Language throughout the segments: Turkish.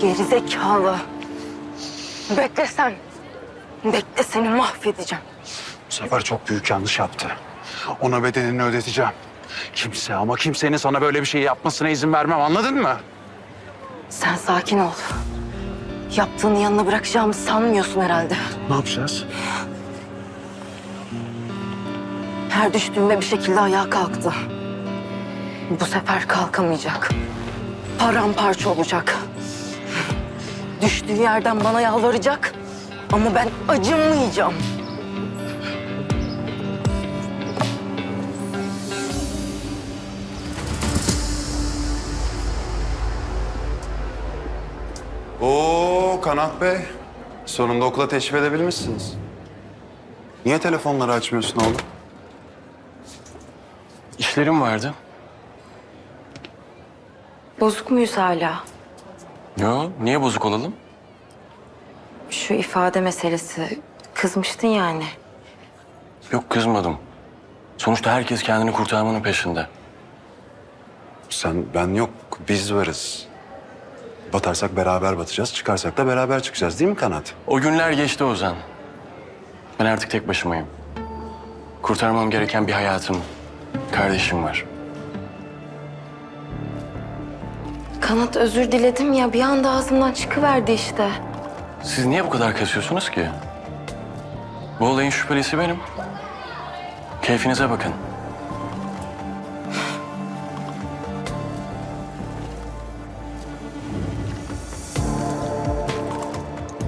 Gerizekalı. Bekle sen. Bekle seni mahvedeceğim. Bu sefer çok büyük yanlış yaptı. Ona bedelini ödeteceğim. Kimse ama kimsenin sana böyle bir şey yapmasına izin vermem anladın mı? Sen sakin ol. Yaptığını yanına bırakacağımı sanmıyorsun herhalde. Ne yapacağız? Her düştüğümde bir şekilde ayağa kalktı. Bu sefer kalkamayacak. Paramparça olacak. Düştüğü yerden bana yalvaracak. Ama ben acımayacağım. Oo Kanat Bey. Sonunda okula teşrif edebilmişsiniz. Niye telefonları açmıyorsun oğlum? İşlerim vardı. Bozuk muyuz hala? Yo, niye bozuk olalım? Şu ifade meselesi. Kızmıştın yani. Yok kızmadım. Sonuçta herkes kendini kurtarmanın peşinde. Sen, ben yok. Biz varız. Batarsak beraber batacağız, çıkarsak da beraber çıkacağız değil mi Kanat? O günler geçti Ozan. Ben artık tek başımayım. Kurtarmam gereken bir hayatım, kardeşim var. Kanat özür diledim ya bir anda ağzımdan çıkıverdi işte. Siz niye bu kadar kasıyorsunuz ki? Bu olayın şüphelisi benim. Keyfinize bakın.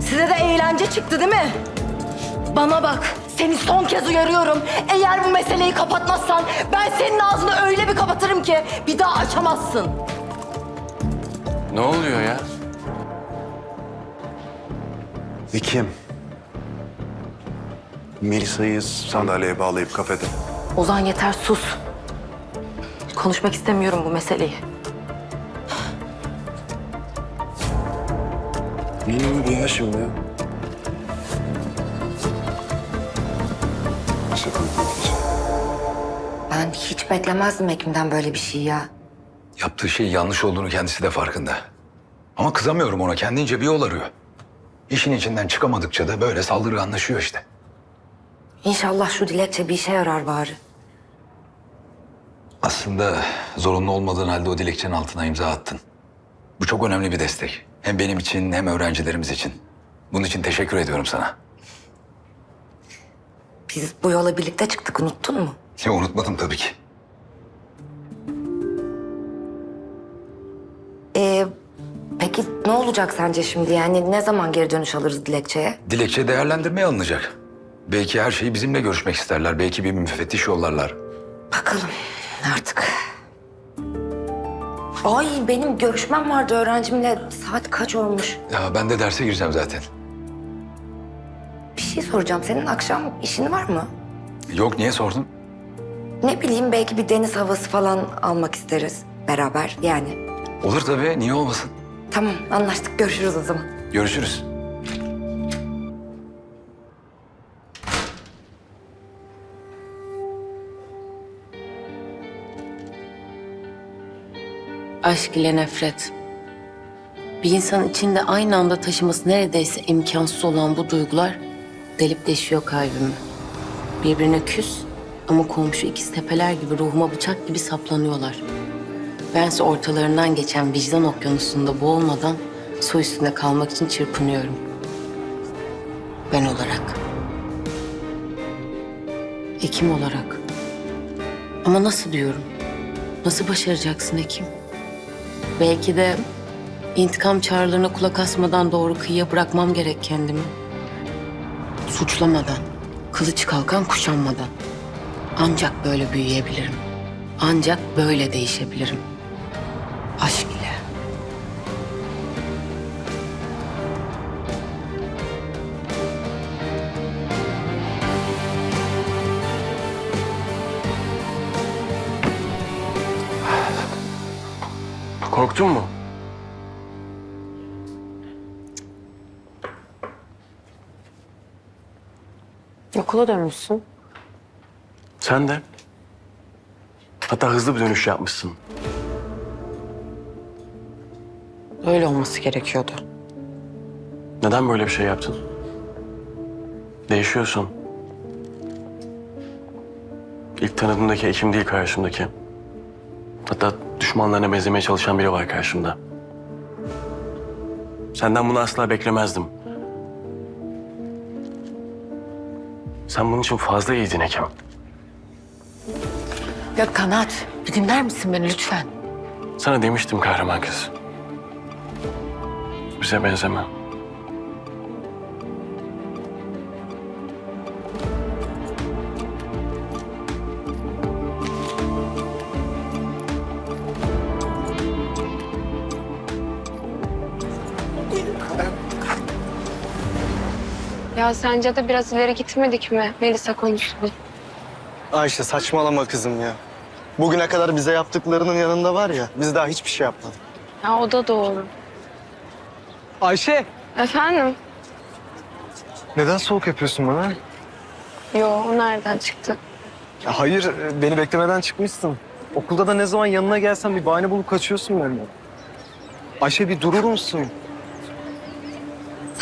Size de eğlence çıktı değil mi? Bana bak, seni son kez uyarıyorum. Eğer bu meseleyi kapatmazsan ben senin ağzını öyle bir kapatırım ki bir daha açamazsın. Ne oluyor ya? Kim? Melisa'yı sandalyeye bağlayıp kafede. Ozan yeter sus. Konuşmak istemiyorum bu meseleyi. Ne oldu ya şimdi? Ben hiç beklemezdim Ekim'den böyle bir şey ya. Yaptığı şey yanlış olduğunu kendisi de farkında. Ama kızamıyorum ona. Kendince bir yol arıyor. İşin içinden çıkamadıkça da böyle saldırganlaşıyor işte. İnşallah şu dilekçe bir işe yarar bari. Aslında zorunlu olmadığın halde o dilekçenin altına imza attın. Bu çok önemli bir destek. Hem benim için hem öğrencilerimiz için. Bunun için teşekkür ediyorum sana. Biz bu yola birlikte çıktık unuttun mu? Ya unutmadım tabii ki. Ee, peki ne olacak sence şimdi? Yani ne zaman geri dönüş alırız dilekçeye? Dilekçe değerlendirmeye alınacak. Belki her şeyi bizimle görüşmek isterler. Belki bir müfettiş yollarlar. Bakalım artık. Ay benim görüşmem vardı öğrencimle. Saat kaç olmuş? Ya ben de derse gireceğim zaten. Bir şey soracağım. Senin akşam işin var mı? Yok niye sordun? Ne bileyim belki bir deniz havası falan almak isteriz. Beraber yani. Olur tabii. Niye olmasın? Tamam anlaştık. Görüşürüz o zaman. Görüşürüz. Aşk ile nefret. Bir insanın içinde aynı anda taşıması neredeyse imkansız olan bu duygular delip deşiyor kalbimi. Birbirine küs ama komşu ikiz tepeler gibi ruhuma bıçak gibi saplanıyorlar. Bense ortalarından geçen vicdan okyanusunda boğulmadan su üstünde kalmak için çırpınıyorum. Ben olarak. Ekim olarak. Ama nasıl diyorum? Nasıl başaracaksın Ekim? Belki de intikam çağrılarına kulak asmadan doğru kıyıya bırakmam gerek kendimi. Suçlamadan, kılıç kalkan kuşanmadan. Ancak böyle büyüyebilirim. Ancak böyle değişebilirim. Korktun mu? Okula dönmüşsün. Sen de. Hatta hızlı bir dönüş yapmışsın. Öyle olması gerekiyordu. Neden böyle bir şey yaptın? Değişiyorsun. İlk tanıdığımdaki Ekim değil karşımdaki. Hatta düşmanlarına benzemeye çalışan biri var karşımda. Senden bunu asla beklemezdim. Sen bunun için fazla iyiydin Ekim. Ya Kanat, bir dinler misin beni lütfen? Sana demiştim kahraman kız. Bize benzeme. Ya sence de biraz ileri gitmedik mi Melisa konusunda? Ayşe saçmalama kızım ya. Bugüne kadar bize yaptıklarının yanında var ya, biz daha hiçbir şey yapmadık. Ya o da doğru. Ayşe! Efendim? Neden soğuk yapıyorsun bana? Yo o nereden çıktı? Ya hayır, e, beni beklemeden çıkmışsın. Okulda da ne zaman yanına gelsem bir bahane bulup kaçıyorsun benden. Ayşe bir durur musun?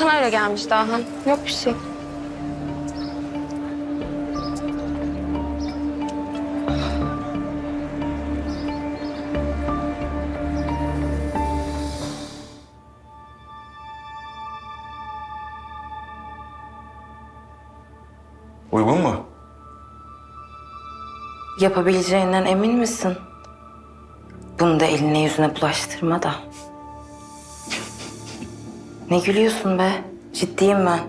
Sana öyle gelmiş Dahan. Yok bir şey. Uygun mu? Yapabileceğinden emin misin? Bunu da eline yüzüne bulaştırma da. Ne gülüyorsun be? Ciddiyim ben.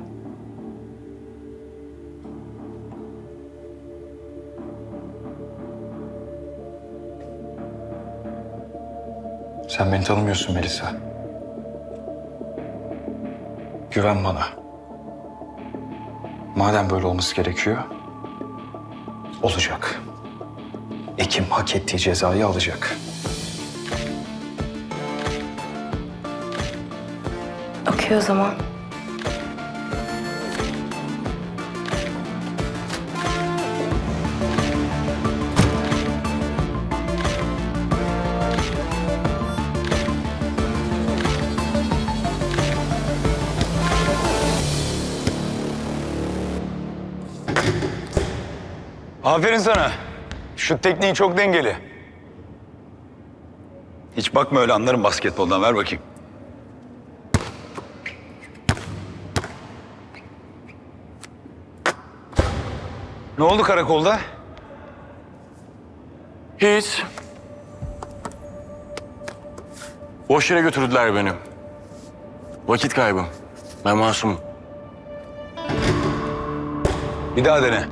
Sen beni tanımıyorsun Melisa. Güven bana. Madem böyle olması gerekiyor, olacak. Ekim hak ettiği cezayı alacak. Okey o zaman. Aferin sana. Şu tekniğin çok dengeli. Hiç bakma öyle anlarım basketboldan. Ver bakayım. Ne oldu karakolda? Hiç. Boş yere götürdüler beni. Vakit kaybı. Ben masumum. Bir daha dene.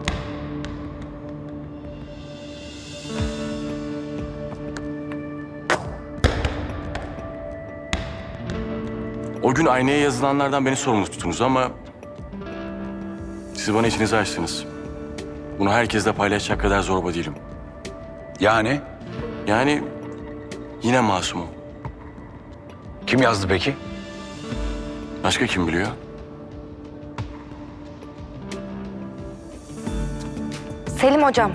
O gün aynaya yazılanlardan beni sorumlu tuttunuz ama... Siz bana içinizi açtınız. Bunu herkesle paylaşacak kadar zorba değilim. Yani Yani yine masumum. kim yazdı peki? Başka kim biliyor? Selim hocam,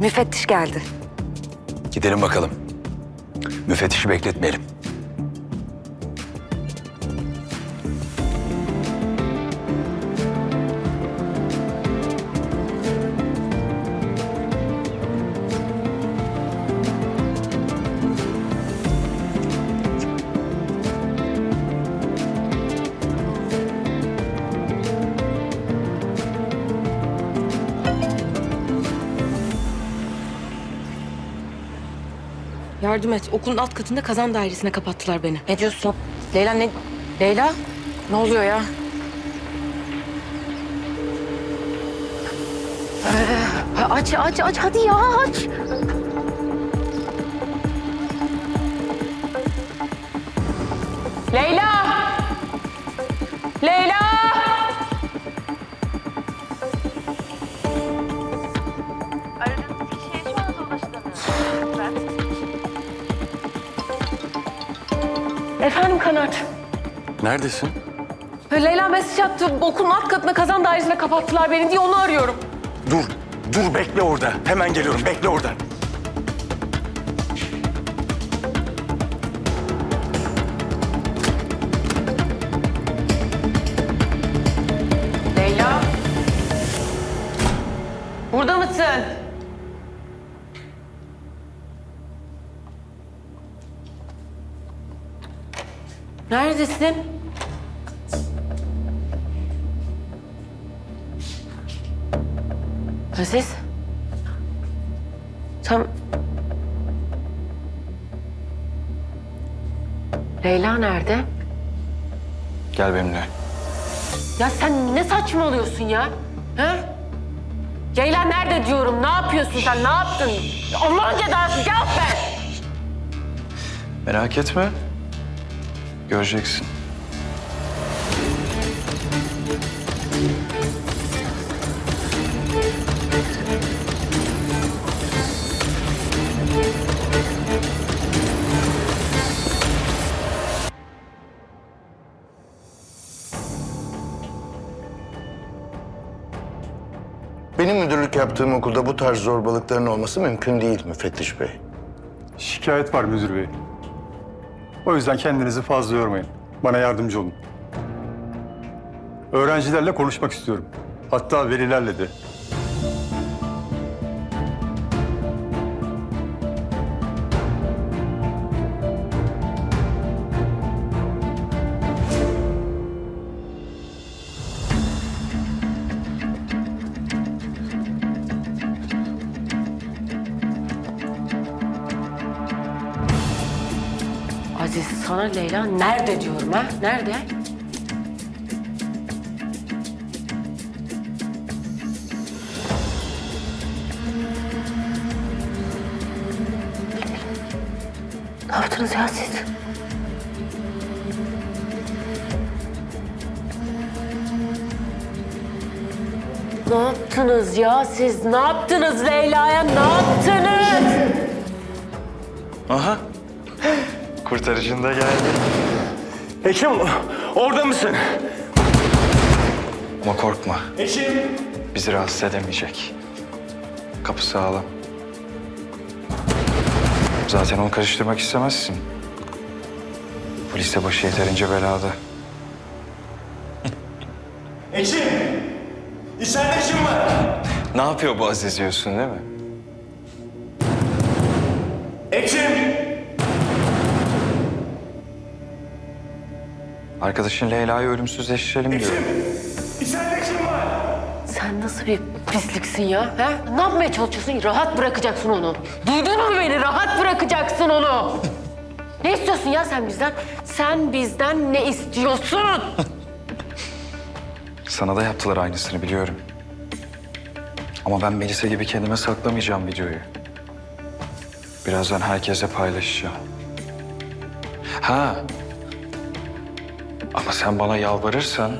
müfettiş geldi. Gidelim bakalım. Müfettişi bekletmeyelim. Yardım et. Okulun alt katında kazan dairesine kapattılar beni. Ne diyorsun? Leyla ne? Leyla? Ne oluyor ya? Ee, aç, aç, aç. Hadi ya aç. Leyla! Kanat. Neredesin? Leyla mesaj attı. Okulun alt katına kazan dairesine kapattılar beni diye onu arıyorum. Dur, dur bekle orada. Hemen geliyorum, bekle orada. Neredesin? Aziz. Sen... Leyla nerede? Gel benimle. Ya sen ne saçmalıyorsun ya? He? Leyla nerede diyorum? Ne yapıyorsun sen? Ne yaptın? Allah'ın cezası cevap ver. Merak etme. Göreceksin. Benim müdürlük yaptığım okulda bu tarz zorbalıkların olması mümkün değil müfettiş bey. Şikayet var müdür bey. O yüzden kendinizi fazla yormayın. Bana yardımcı olun. Öğrencilerle konuşmak istiyorum. Hatta velilerle de. Aziz sana Leyla nerede diyorum ha? Nerede? Ne yaptınız ya siz? Ne yaptınız ya siz? Ne yaptınız Leyla'ya? Ne yaptınız? Aha. Kurtarıcın da geldi. Ekim orada mısın? Ama korkma. Ekim. Bizi rahatsız edemeyecek. Kapı sağlam. Zaten onu karıştırmak istemezsin. Bu lise başı yeterince belada. Ekim. İçeride kim var? Ne yapıyor bu Aziz diyorsun değil mi? Arkadaşın Leyla'yı ölümsüzleştirelim diyor. İçeride kim var? Sen nasıl bir pisliksin ya? He? Ne yapmaya çalışıyorsun? Rahat bırakacaksın onu. Duydun mu beni? Rahat bırakacaksın onu. Ne istiyorsun ya sen bizden? Sen bizden ne istiyorsun? Sana da yaptılar aynısını biliyorum. Ama ben Melisa gibi kendime saklamayacağım videoyu. Birazdan herkese paylaşacağım. Ha. Ama sen bana yalvarırsan,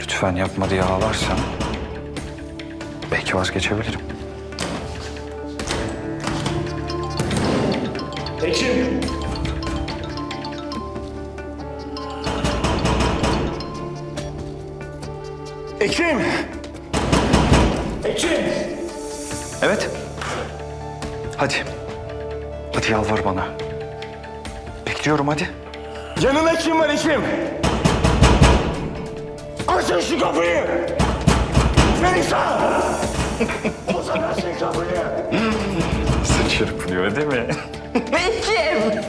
lütfen yapma diye ağlarsan, belki vazgeçebilirim. Ekim. Ekim. Ekim. Evet. Hadi. Hadi yalvar bana. Bekliyorum hadi. Yanında kim var Ekim? Açın şu kapıyı. Melisa. Uzanarsın kapıyı. Saç çırpınıyor değil mi? Ekim!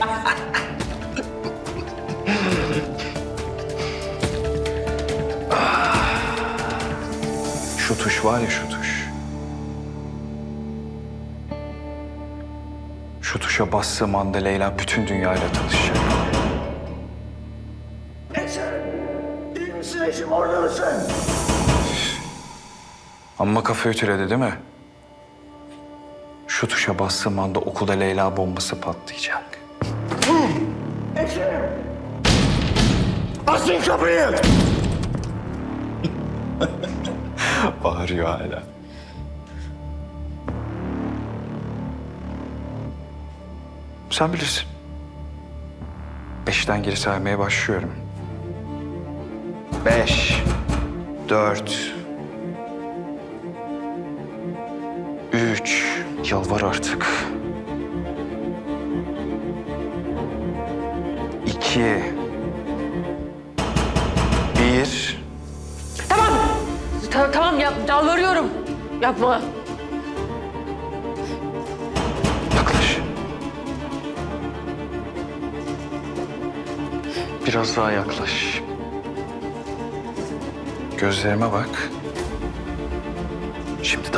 Şu tuş var ya şu tuş. Şu tuşa bastığım anda Leyla bütün dünyayla tanışacak. Amma kafa ütüledi değil mi? Şu tuşa bastığım anda okulda Leyla bombası patlayacak. Açın kapıyı. Bağırıyor hala. Sen bilirsin. Beşten geri saymaya başlıyorum. Beş. Dört. Üç. Yalvar artık. İki. Bir. Tamam. Ta- tamam yap, yalvarıyorum. Yapma. Yaklaş. Biraz daha yaklaş. Gözlerime bak.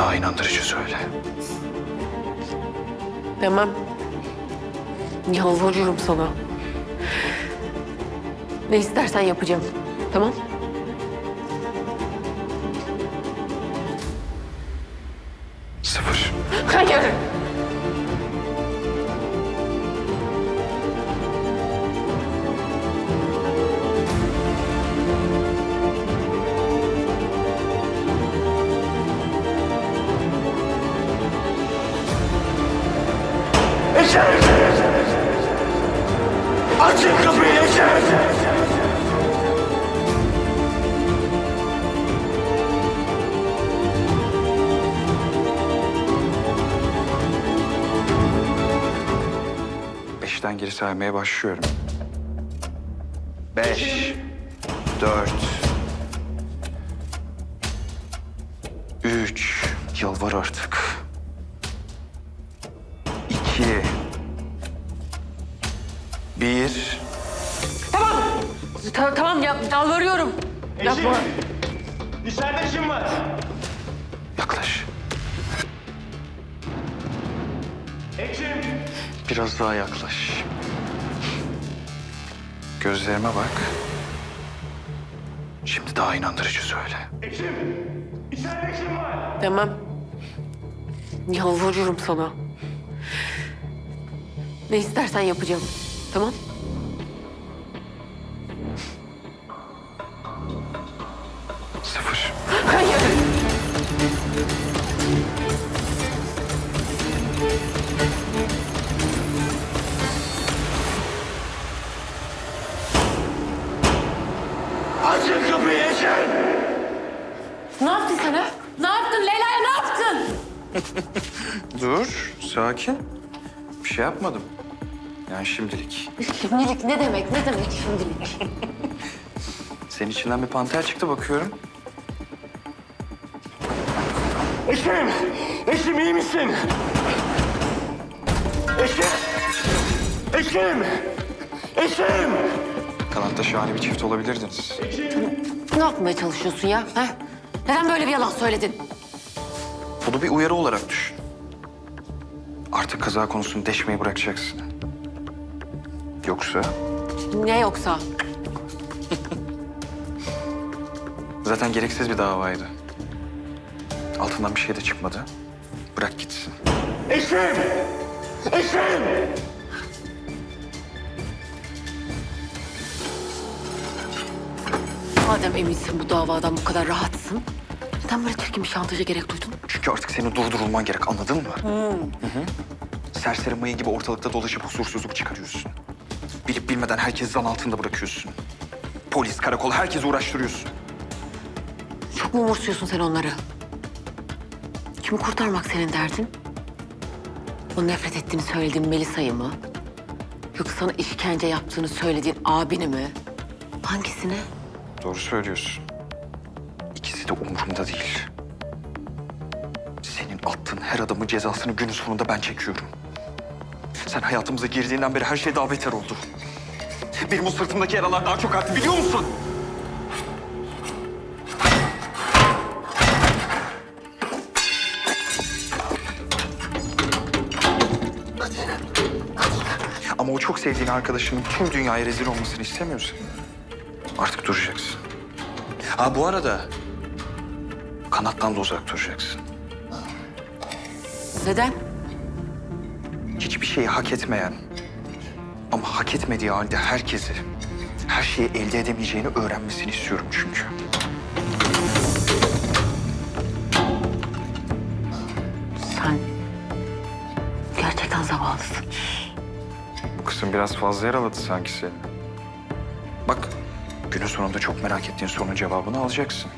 Daha inandırıcı söyle. Demem. Yalvarıyorum sana. Ne istersen yapacağım. Tamam? Saymaya başlıyorum. Beş, dört, üç, yalvar artık. İki, bir, Ta- tamam ya, yalvarıyorum. Yapma. İçeride kim var? yaklaş. Ekim! Biraz daha yaklaş. Gözlerime bak. Şimdi daha inandırıcı söyle. Ekim! İçeride kim var? Demem. Yalvarıyorum sana. Ne istersen yapacağım. Tamam? Şey yapmadım. Yani şimdilik. Şimdilik ne demek? Ne demek şimdilik? Senin içinden bir panter çıktı bakıyorum. Eşim! Eşim iyi misin? Eşim! Eşim! Eşim! Kanatta şahane bir çift olabilirdiniz. Ne yapmaya çalışıyorsun ya? Ha? Neden böyle bir yalan söyledin? Bunu bir uyarı olarak düşün. Artık kaza konusunu deşmeyi bırakacaksın. Yoksa Ne yoksa? zaten gereksiz bir davaydı. Altından bir şey de çıkmadı. Bırak gitsin. Eşim! Eşim! Madem eminsin bu davadan bu kadar rahatsın, neden böyle çirkin bir şantaja gerek duydun? Çünkü artık senin durdurulman gerek anladın mı? Hı hı. Serseri mayın gibi ortalıkta dolaşıp huzursuzluk çıkarıyorsun. Bilip bilmeden herkesi zan altında bırakıyorsun. Polis, karakol herkesi uğraştırıyorsun. Çok mu umursuyorsun sen onları? Kimi kurtarmak senin derdin? O nefret ettiğini söylediğin Melisa'yı mı? Yoksa sana işkence yaptığını söylediğin abini mi? Hangisini? Doğru söylüyorsun. İkisi de umurumda değil. Her adamın cezasını günün sonunda ben çekiyorum. Sen hayatımıza girdiğinden beri her şey daha beter oldu. Benim o sırtımdaki yaralar daha çok arttı biliyor musun? Ama o çok sevdiğin arkadaşının tüm dünyaya rezil olmasını istemiyorsun. Artık duracaksın. Ha bu arada kanattan da uzak duracaksın. Neden? Hiçbir şeyi hak etmeyen ama hak etmediği halde herkesi her şeyi elde edemeyeceğini öğrenmesini istiyorum çünkü. Sen gerçekten zavallısın. Bu kısım biraz fazla yaraladı sanki seni. Bak günün sonunda çok merak ettiğin sorunun cevabını alacaksın.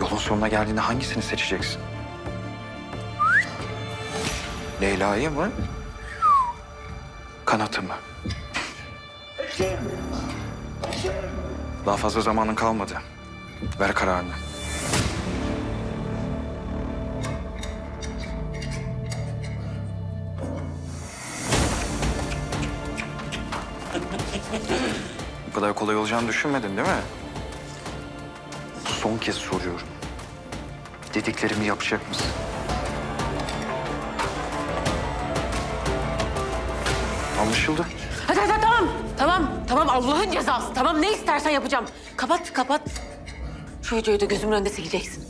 Yolun sonuna geldiğinde hangisini seçeceksin? Leyla'yı mı? Kanat'ı mı? Daha fazla zamanın kalmadı. Ver kararını. Bu kadar kolay olacağını düşünmedin değil mi? Son kez soruyorum. Dediklerimi yapacak mısın? Anlaşıldı. Hadi hadi tamam. Tamam tamam Allah'ın cezası. Tamam ne istersen yapacağım. Kapat kapat. Şu videoyu da gözümün önünde sileceksin.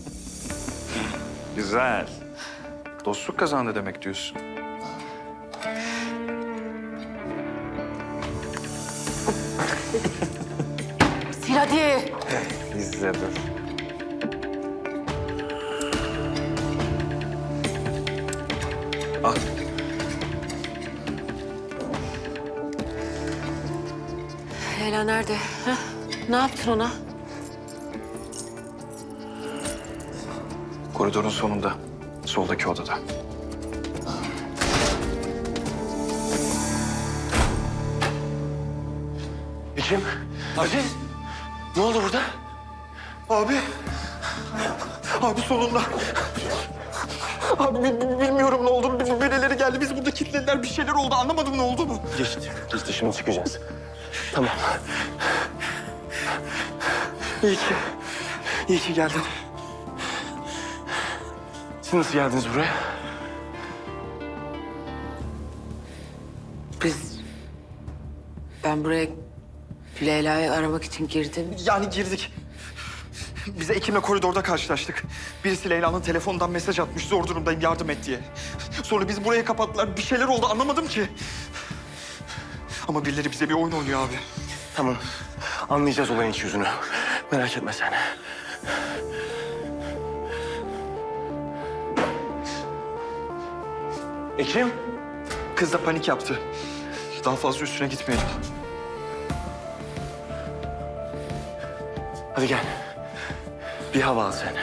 Güzel. Dostluk kazandı demek diyorsun. Sil hadi. İzledim. Al. Leyla nerede? Ha? Ne yaptın ona? Koridorun sonunda. Soldaki odada. İçim. Aziz. Ne oldu burada? Abi. Abi sonunda. Abi bi- bi- bilmiyorum ne oldu. Bir- Birileri geldi. Biz burada kilitlediler. Bir şeyler oldu. Anlamadım ne oldu mu? Geçti. Geçti. Şimdi çıkacağız. Tamam. İyi ki. İyi ki geldin. Siz nasıl geldiniz buraya? Biz... Ben buraya Leyla'yı aramak için girdim. Yani girdik. Biz Ekim'le koridorda karşılaştık. Birisi Leyla'nın telefonundan mesaj atmış. Zor durumdayım yardım et diye. Sonra biz buraya kapattılar. Bir şeyler oldu anlamadım ki. Ama birileri bize bir oyun oynuyor abi. Tamam. Anlayacağız olayın iç yüzünü. Merak etme sen. Ekim. Kız da panik yaptı. Daha fazla üstüne gitmeyelim. Hadi gel. Bir hava al sen.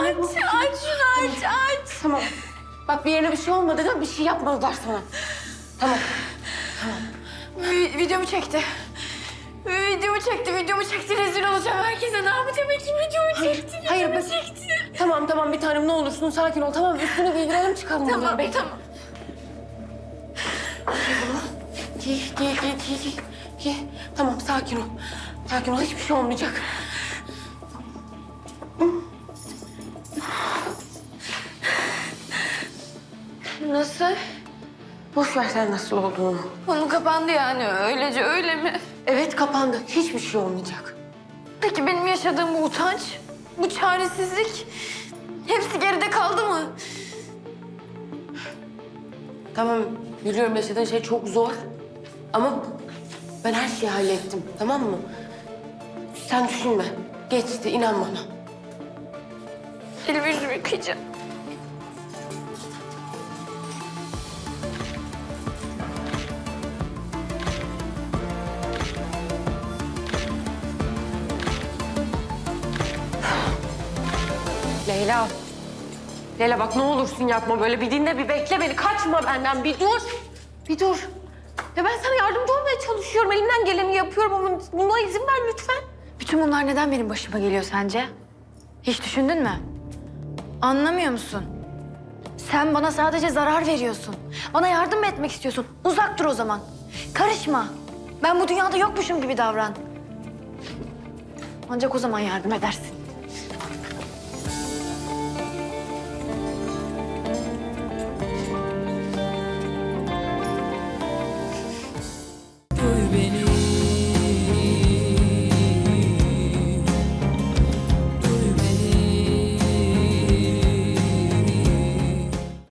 aç, aç şunu aç, aç. Tamam. Bak bir yerine bir şey olmadı da bir şey yapmadılar sana. Tamam. videomu çekti. Videomu çekti, videomu çekti. Rezil olacağım herkese. Ne yapacağım? Kim videomu çekti? Hayır bak. Tamam tamam bir tanem ne olursun sakin ol tamam? Üstünü giydirelim çıkalım buradan. Tamam, Bekle. tamam. Giy, giy, giy, giy, giy, giy. Tamam sakin ol. Sakin ol hiçbir şey olmayacak. Nasıl? Boş ver sen nasıl olduğunu. Konu kapandı yani. Öylece öyle mi? Evet kapandı. Hiçbir şey olmayacak. Peki benim yaşadığım bu utanç, bu çaresizlik hepsi geride kaldı mı? Tamam biliyorum yaşadığın şey çok zor. Ama ben her şeyi hallettim tamam mı? Sen düşünme. Geçti inan bana. Elimi yüzümü yıkayacağım. Leyla. Leyla bak ne olursun yapma böyle. Bir dinle bir bekle beni. Kaçma benden bir dur. Bir dur. Ya ben sana yardımcı olmaya çalışıyorum. Elimden geleni yapıyorum ama buna izin ver lütfen. Bütün bunlar neden benim başıma geliyor sence? Hiç düşündün mü? Anlamıyor musun? Sen bana sadece zarar veriyorsun. Bana yardım etmek istiyorsun. Uzak dur o zaman. Karışma. Ben bu dünyada yokmuşum gibi davran. Ancak o zaman yardım edersin.